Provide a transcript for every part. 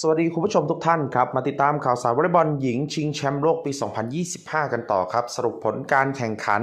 สวัสดีคุณผู้ชมทุกท่านครับ มาติดตามข่าวสารวอลเลย์บอลหญิงชิงแชมป์โลกปี 2025 กันต่อครับ สรุปผลการแข่งขัน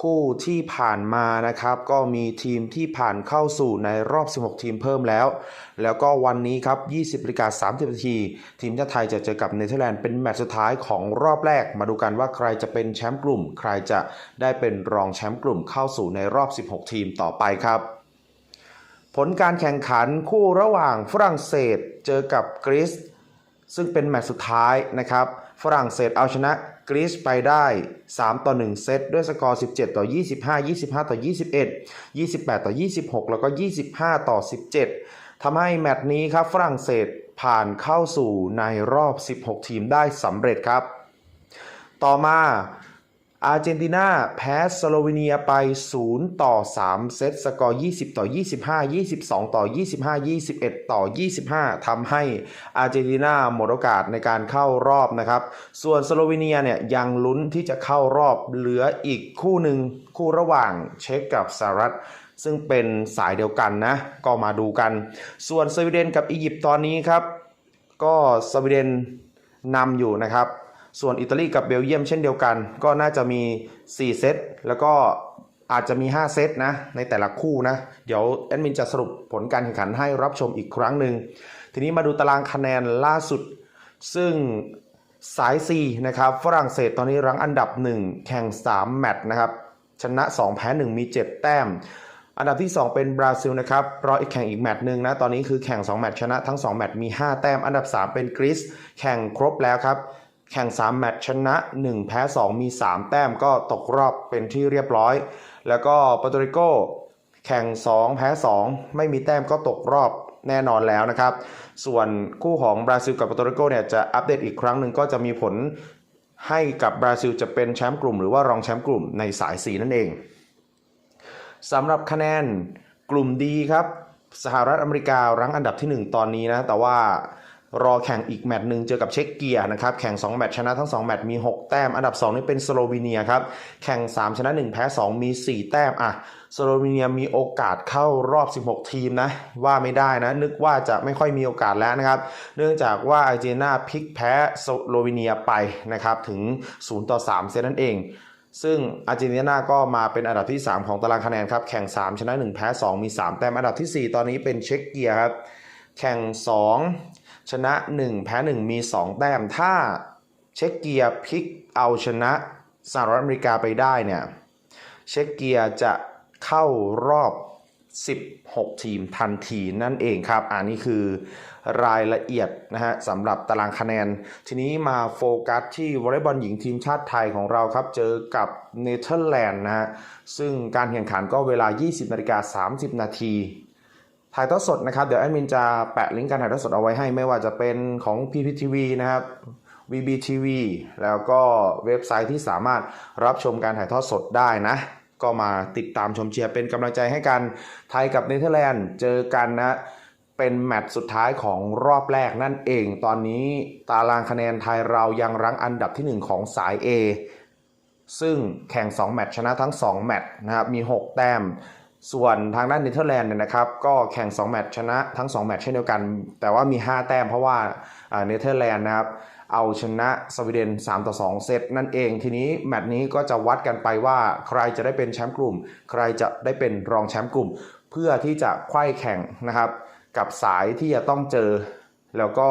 คู่ที่ผ่านมานะครับ ก็มีทีมที่ผ่านเข้าสู่ในรอบ 16 ทีมเพิ่มแล้ว แล้วก็วันนี้ครับ 20นาฬิกา30นาที ทีมชาติไทยจะเจอกับเนเธอร์แลนด์เป็นแมตช์สุดท้ายของรอบแรก มาดูกันว่าใครจะเป็นแชมป์กลุ่ม ใครจะได้เป็นรองแชมป์กลุ่มเข้าสู่ในรอบ 16 ทีมต่อไปครับ ผลการแข่งขันคู่ระหว่างฝรั่งเศสเจอกับกรีซซึ่งเป็นแมตช์สุดท้ายนะครับ ฝรั่งเศสเอาชนะกรีซไปได้ 3 ต่อ 1 เซตด้วยสกอร์ 17 ต่อ 25 25 ต่อ 21 28 ต่อ 26 แล้วก็ 25 ต่อ 17 ทำให้แมตช์นี้ครับฝรั่งเศสผ่านเข้าสู่ในรอบ 16 ทีมได้สำเร็จครับ ต่อมา อาร์เจนตินาแพ้สโลวีเนียไป 0 ต่อ 3 เซตสกอร์ 20 ต่อ 25 22 ต่อ 25 21 ต่อ 25 ทำให้อาร์เจนตินาหมดโอกาสในการเข้ารอบนะครับ ส่วนสโลวีเนียเนี่ยยังลุ้นที่จะเข้ารอบเหลืออีกคู่หนึ่งคู่ระหว่างเช็กกับสหรัฐซึ่งเป็นสายเดียวกันนะ ก็มาดูกัน ส่วนสวีเดนกับอียิปต์ตอนนี้ครับ ก็สวีเดนนำอยู่นะครับ ส่วนอิตาลีกับเบลเยียมเช่นเดียวกัน ก็น่าจะมี 4 เซต แล้วก็อาจจะมี 5 เซตนะ ในแต่ละคู่นะ เดี๋ยวแอดมินจะสรุปผลการแข่งขันให้รับชมอีกครั้งหนึ่ง ทีนี้มาดูตารางคะแนนล่าสุด ซึ่งสาย4นะครับฝรั่งเศสตอนนี้รั้งอันดับ 1 แข่ง 3 แมตช์นะครับ ชนะ 2 แพ้ 1 มี 7 แต้ม อันดับที่ 2 เป็นบราซิลนะครับรออีกแข่งอีกแมตช์หนึ่งนะ ตอนนี้คือแข่ง 2 แมตช์ชนะทั้ง 2 แมตช์มี 5 แต้ม อันดับ 3 เป็นกรีซแข่งครบแล้วครับ แข่ง 3 แมตช์ชนะ 1 แพ้ 2 มี 3 แต้มก็ตกรอบเป็นที่เรียบร้อย แล้วก็ปาโตริโกแข่ง 2 แพ้ 2 ไม่มีแต้มก็ตกรอบแน่นอนแล้วนะครับ ส่วนคู่ของบราซิลกับปาโตริโกเนี่ยจะอัปเดตอีกครั้งหนึ่งก็จะมีผลให้กับบราซิลจะเป็นแชมป์กลุ่ม หรือว่ารองแชมป์กลุ่มในสาย 4 นั่นเองสำหรับคะแนนกลุ่มดีครับ สหรัฐอเมริการั้งอันดับที่ 1 ตอนนี้นะ แต่ว่า รอแข่งอีกแมตช์หนึ่งเจอกับเช็กเกียนะครับแข่ง 2 แมตช์ชนะทั้ง 2 แมตช์มี 6 แต้ม อันดับ 2 นี่เป็นสโลวีเนียครับแข่ง 3 ชนะ 1 แพ้ 2 มี 4 แต้มอะสโลวีเนียมีโอกาสเข้ารอบ 16 ทีมนะว่าไม่ได้นะ นึกว่าจะไม่ค่อยมีโอกาสแล้วนะครับ เนื่องจากว่าอาร์เจนตินาพลิกแพ้สโลวีเนียไปนะครับถึง 0 ต่อ 3 เซตนั่นเองซึ่งอาร์เจนตินาก็มาเป็นอันดับที่ 3 ของตารางคะแนนครับ แข่ง 3 ชนะ 1 แพ้ 2 มี 3 แต้มอันดับทีสี่4 ตอนนี้เป็นเช็กเกียครับ แข่ง 2 ชนะ 1 แพ้ 1 มี 2 แต้ม ถ้าเช็กเกียพลิกเอาชนะสหรัฐอเมริกาไปได้เนี่ยเช็กเกียจะเข้ารอบ 16 ทีมทันทีนั่นเองครับ อันนี้คือรายละเอียดนะฮะสำหรับตารางคะแนน ทีนี้มาโฟกัสที่วอลเลย์บอลหญิงทีมชาติไทยของเราครับ เจอกับเนเธอร์แลนด์นะฮะซึ่งการแข่งขันก็เวลา 20นาฬิกา30 นาที ถ่ายทอดสดนะครับ เดี๋ยวแอดมินจะแปะลิงก์การถ่ายทอดสดเอาไว้ให้ ไม่ว่าจะเป็นของ PPTV นะครับ VBTV แล้วก็เว็บไซต์ที่สามารถรับชมการถ่ายทอดสดได้นะ ก็มาติดตามชมเชียร์เป็นกำลังใจให้กัน ไทยกับเนเธอร์แลนด์เจอกันนะเป็นแมตช์สุดท้ายของรอบแรกนั่นเอง ตอนนี้ตารางคะแนนไทยเรายังรั้งอันดับที่ 1 ของสาย A ซึ่งแข่ง 2 แมตช์ชนะทั้ง 2 แมตช์นะครับ มี 6 แต้ม ส่วนทางด้านเนเธอร์แลนด์เนี่ยนะครับก็แข่ง 2 แมตช์ชนะทั้ง 2 แมตช์เช่นเดียวกัน แต่ว่ามี 5 แต้มเพราะว่าเนเธอร์แลนด์นะครับเอาชนะสวีเดน 3 ต่อ 2 เซตนั่นเอง ทีนี้แมตช์นี้ก็จะวัดกันไปว่าใครจะได้เป็นแชมป์กลุ่ม ใครจะได้เป็นรองแชมป์กลุ่ม เพื่อที่จะไขว้แข่งนะครับกับสายที่จะต้องเจอ แล้วก็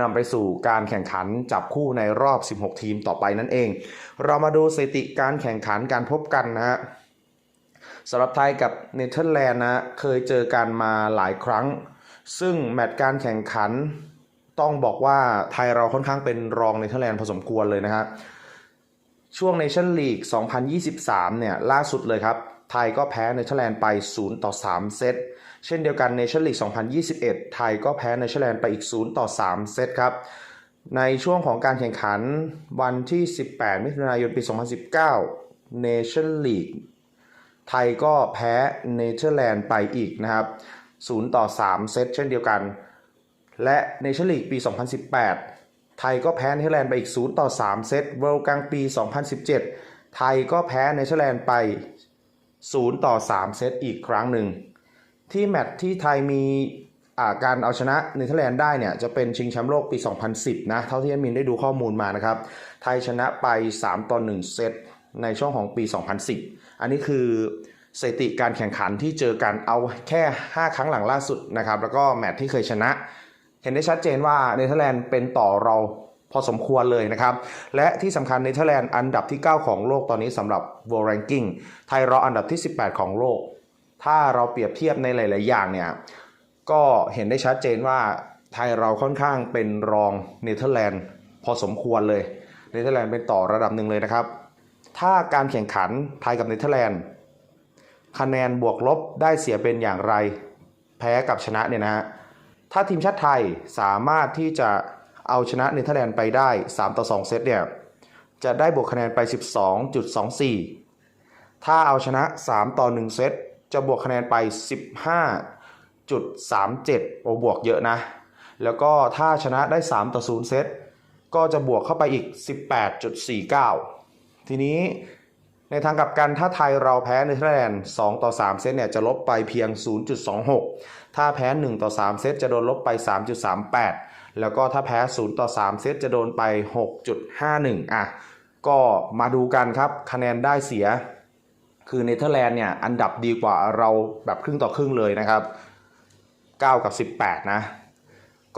นำไปสู่การแข่งขันจับคู่ในรอบ 16 ทีมต่อไปนั่นเอง เรามาดูสถิติการแข่งขันการพบกันนะฮะ สำหรับไทยกับเนเธอร์แลนด์นะเคยเจอกันมาหลายครั้ง ซึ่งแมตช์การแข่งขันต้องบอกว่าไทยเราค่อนข้างเป็นรองเนเธอร์แลนด์พอสมควรเลยนะฮะช่วงเนชั่นลีก 2023 เนี่ยล่าสุดเลยครับ ไทยก็แพ้เนเธอร์แลนด์ไป 0 ต่อ 3 เซต เช่นเดียวกันเนชั่นลีก 2021 ไทยก็แพ้เนเธอร์แลนด์ไปอีก 0 ต่อ 3 เซตครับ ในช่วงของการแข่งขันวันที่ 18 มิถุนายน ปี 2019 Nation League ไทยก็แพ้เนเธอร์แลนด์ไปอีกนะครับ 0 ต่อ 3 เซตเช่นเดียวกัน และเนชั่นลีกปี 2018 ไทยก็แพ้เนเธอร์แลนด์ไปอีก 0 ต่อ 3 เซตเวิลด์กลางปี 2017 ไทยก็แพ้เนเธอร์แลนด์ไป 0 ต่อ 3 เซตอีกครั้งหนึ่ง ที่แมตช์ที่ไทยมีการเอาชนะเนเธอร์แลนด์ได้เนี่ยจะเป็นชิงแชมป์โลกปี 2010 นะเท่าที่อดมินได้ดูข้อมูลมานะครับ ไทยชนะไป 3 ต่อ 1 เซตในช่วงของปี 2010 อันนี้คือสถิติการแข่งขันที่เจอกันเอาแค่ 5 ครั้งหลังล่าสุดนะครับ แล้วก็แมตช์ที่เคยชนะ เห็นได้ชัดเจนว่าเนเธอร์แลนด์เป็นต่อเราพอสมควรเลยนะครับ และที่สำคัญเนเธอร์แลนด์อันดับที่ 9 ของโลกตอนนี้สำหรับ World Ranking ไทยเราอันดับที่ 18 ของโลก ถ้าเราเปรียบเทียบในหลาย ๆ อย่างเนี่ย ก็เห็นได้ชัดเจนว่าไทยเราค่อนข้างเป็นรองเนเธอร์แลนด์พอสมควรเลย เนเธอร์แลนด์เป็นต่อระดับหนึ่งเลยนะครับ ถ้าการแข่งขันไทยกับเนเธอร์แลนด์คะแนนบวกลบได้เสียเป็นอย่างไร แพ้กับชนะเนี่ยนะฮะถ้าทีมชาติไทยสามารถที่จะเอาชนะเนเธอร์แลนด์ไปได้ 3 ต่อ 2 เซตเนี่ยจะได้บวกคะแนนไป 12.24 ถ้าเอาชนะ 3 ต่อ 1 เซตจะบวกคะแนนไป 15.37 โอ้บวกเยอะนะ แล้วก็ถ้าชนะได้ 3 ต่อ 0 เซตก็จะบวกเข้าไปอีก 18.49 ทีนี้ในทางกลับกันถ้าไทยเราแพ้เนเธอร์แลนด์2ต่อ 3 เซตเนี่ยจะลบไปเพียง 0.26 ถ้าแพ้ 1 ต่อ 3 เซตจะโดนลบไป 3.38 แล้วก็ถ้าแพ้ 0 ต่อ 3 เซตจะโดนไป 6.51 อะ ก็มาดูกันครับคะแนนได้เสีย คือเนเธอร์แลนด์เนี่ยอันดับดีกว่าเราแบบครึ่งต่อครึ่งเลยนะครับ 9 กับ 18 นะ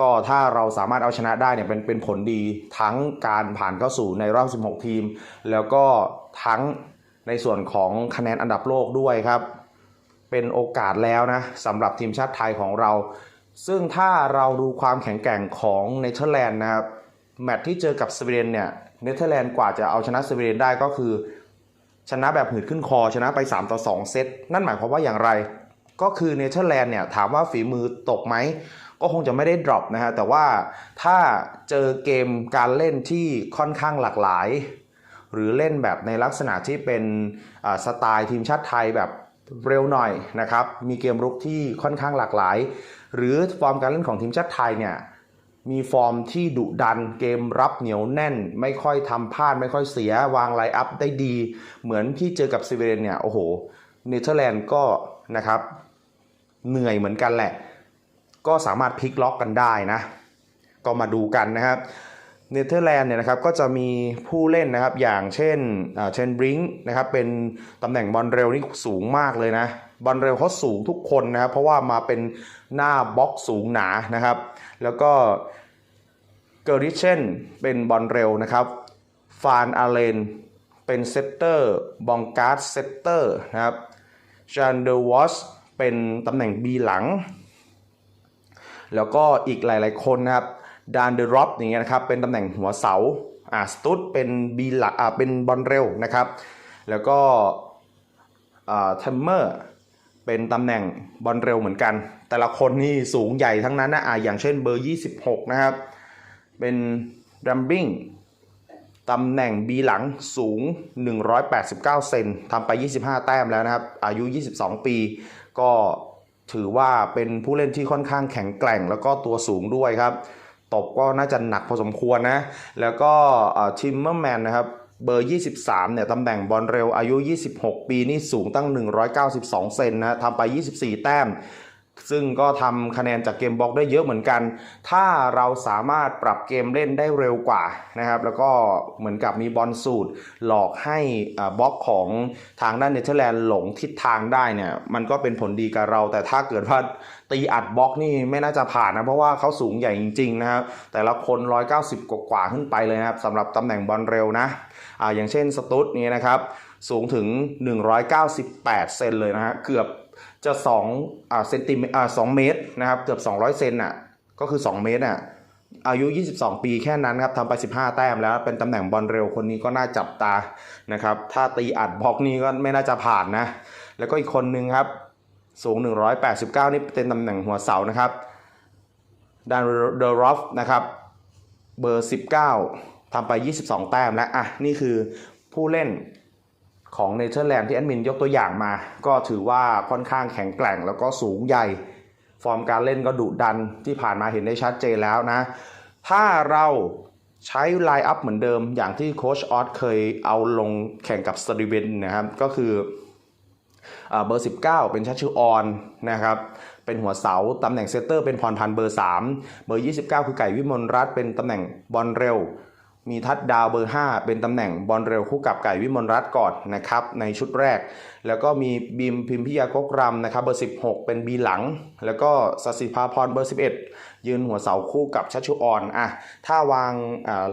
ก็ถ้าเราสามารถเอาชนะได้เนี่ยเป็นเป็นผลดีทั้งการผ่านเข้าสู่ในรอบ 16 ทีม แล้วก็ทั้งในส่วนของคะแนนอันดับโลกด้วยครับ เป็นโอกาสแล้วนะสำหรับทีมชาติไทยของเรา ซึ่งถ้าเราดูความแข็งแกร่งของเนเธอร์แลนด์นะครับแมตช์ที่เจอกับสวีเดนเนี่ยเนเธอร์แลนด์กว่าจะเอาชนะสวีเดนได้ก็คือ ชนะแบบหืดขึ้นคอชนะไป 3 ต่อ 2 เซตนั่นหมายความว่าอย่างไร ก็คือเนเธอร์แลนด์เนี่ยถามว่าฝีมือตกไหม ก็คงจะไม่ได้ดรอปนะฮะแต่ว่าถ้าเจอเกมการเล่นที่ค่อนข้างหลากหลาย หรือเล่นแบบในลักษณะที่เป็นสไตล์ทีมชาติไทยแบบเร็วหน่อยนะครับมีเกมรุกที่ค่อนข้างหลากหลาย หรือฟอร์มการเล่นของทีมชาติไทยเนี่ยมีฟอร์มที่ดุดันเกมรับเหนียวแน่น ไม่ค่อยทำพลาดไม่ค่อยเสียวางไลอัพได้ดี เหมือนที่เจอกับสวีเดนเนี่ยโอ้โหเนเธอร์แลนด์ก็นะครับเหนื่อยเหมือนกันแหละ ก็สามารถพลิกล็อกกันได้นะ ก็มาดูกันนะครับเนเธอร์แลนด์เนี่ยนะครับก็จะมีผู้เล่นนะครับอย่างเช่นเชนบริงนะครับเป็นตำแหน่งบอลเร็วนี่สูงมากเลยนะบอลเร็วเขาสูงทุกคนนะครับเพราะว่ามาเป็นหน้าบล็อกสูงหนานะครับ แล้วก็เกอริเชนเป็นบอลเร็วนะครับฟานอาเลนเป็นเซตเตอร์บองการ์ดเซตเตอร์นะครับจานเดอร์วอสเป็นตำแหน่ง B หลัง แล้วก็อีกหลาย ๆ คนนะครับดานเดอร็อปอย่างเงี้ยนะครับเป็นตำแหน่งหัวเสาอ่าสตุดเป็นบีหลักอ่าเป็นบอลเร็วนะครับ แล้วก็อ่าเทมเมอร์เป็นตำแหน่งบอลเร็วเหมือนกัน แต่ละคนนี่สูงใหญ่ทั้งนั้นนะอ่าอย่างเช่นเบอร์ 26 นะครับ เป็นดัมบิงตำแหน่ง B หลังสูง 189 เซนทำไป 25 แต้มแล้วนะครับ อายุ 22 ปีก็ ถือว่าเป็นผู้เล่นที่ค่อนข้างแข็งแกร่งแล้วก็ตัวสูงด้วยครับ ตบก็น่าจะหนักพอสมควรนะ แล้วก็ทิมเมอร์แมนนะครับเบอร์ 23 เนี่ย ตำแหน่งบอลเร็วอายุ 26 ปี นี่สูงตั้ง 192 เซนนะทำไป 24 แต้ม ซึ่งก็ทำคะแนนจากเกมบล็อกได้เยอะเหมือนกัน ถ้าเราสามารถปรับเกมเล่นได้เร็วกว่านะครับ แล้วก็เหมือนกับมีบอลสูตรหลอกให้บล็อกของทางด้านเนเธอร์แลนด์หลงทิศทางได้เนี่ย มันก็เป็นผลดีกับเรา แต่ถ้าเกิดว่าตีอัดบล็อกนี่ไม่น่าจะผ่านนะ เพราะว่าเขาสูงใหญ่จริง ๆ นะครับ แต่ละคน 190 กว่าๆขึ้นไปเลยนะครับสำหรับตำแหน่งบอลเร็วนะอ่าอย่างเช่นสตุตนี่นะครับ สูงถึง 198 เซนเลยนะฮะเกือบ จะ2อ่าเซนติเมตรอ่า2เมตรนะครับเกือบ 200 เซนอะก็คือ 2 เมตรอะอายุ 22 ปีแค่นั้นครับทำไป 15 แต้มแล้ว เป็นตำแหน่งบอลเร็วคนนี้ก็น่าจับตานะครับ ถ้าตีอัดบล็อกนี่ก็ไม่น่าจะผ่านนะ แล้วก็อีกคนนึงครับ สูง 189 นี่เป็นตำแหน่งหัวเสานะครับดานเดอรอฟนะครับเบอร์ 19ทำไป 22 แต้มแล้วอะนี่คือผู้เล่น ของเนเธอร์แลนด์ที่แอดมินยกตัวอย่างมา ก็ถือว่าค่อนข้างแข็งแกร่งแล้วก็สูงใหญ่ ฟอร์มการเล่นก็ดุดันที่ผ่านมาเห็นได้ชัดเจนแล้วนะ ถ้าเราใช้ไลน์อัพเหมือนเดิม อย่างที่โค้ชออสเคยเอาลงแข่งกับสตรีเวนนะครับ ก็คืออเบอร์ 19 เป็นชัชชูออนนะครับเป็นหัวเสา ตำแหน่งเซตเตอร์เป็นพรพันธ์เบอร์ 3 เบอร์ 29 คือไก่วิมลรัตเป็นตำแหน่งบอลเร็ว มีทัดดาวเบอร์ 5 เป็นตำแหน่งบอลเร็วคู่กับไก่วิมลรัตน์ก่อนนะครับในชุดแรก แล้วก็มีบีมพิมพิยากกรำนะครับเบอร์ 16 เป็นบีหลัง แล้วก็สศิภาพรเบอร์ 11 ยืนหัวเสาคู่กับชัชชุออนอะถ้าวางอ่า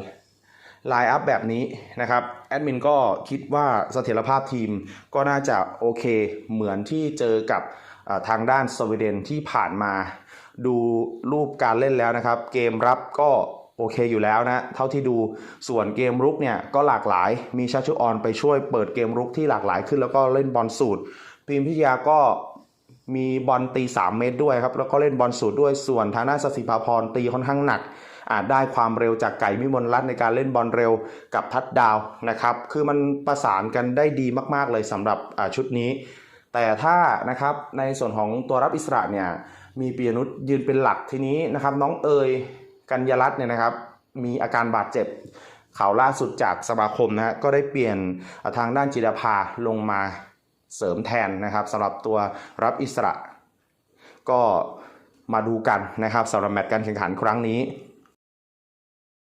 ไลน์อัพแบบนี้นะครับแอดมินก็คิดว่าเสถียรภาพทีมก็น่าจะโอเคเหมือนที่เจอกับทางด้านสวีเดนที่ผ่านมา ดูรูปการเล่นแล้วนะครับ เกมรับก็ โอเคอยู่แล้วนะ เท่าที่ดูส่วนเกมรุกเนี่ยก็หลากหลายมีชาชุออนไปช่วยเปิดเกมรุกที่หลากหลายขึ้นแล้วก็เล่นบอลสูตรพิมพิทยาก็มีบอลตี 3 เมตรด้วยครับ แล้วก็เล่นบอลสูตรด้วยส่วนทางด้านสศิภาพรตีค่อนข้างหนัก อาจได้ความเร็วจากไก่มิมลรัตในการเล่นบอลเร็วกับทัดดาวนะครับ คือมันประสานกันได้ดีมากๆเลยสำหรับชุดนี้ แต่ถ้านะครับในส่วนของตัวรับอิสระเนี่ยมีปียนุชยืนเป็นหลักทีนี้นะครับน้องเอย กัญญารัตน์เนี่ยนะครับมีอาการบาดเจ็บข่าวล่าสุดจากสมาคมนะฮะก็ได้เปลี่ยนทางด้านจิรภาลงมาเสริมแทนนะครับสำหรับตัวรับอิสระ ก็มาดูกันนะครับสำหรับแมตช์การแข่งขันครั้งนี้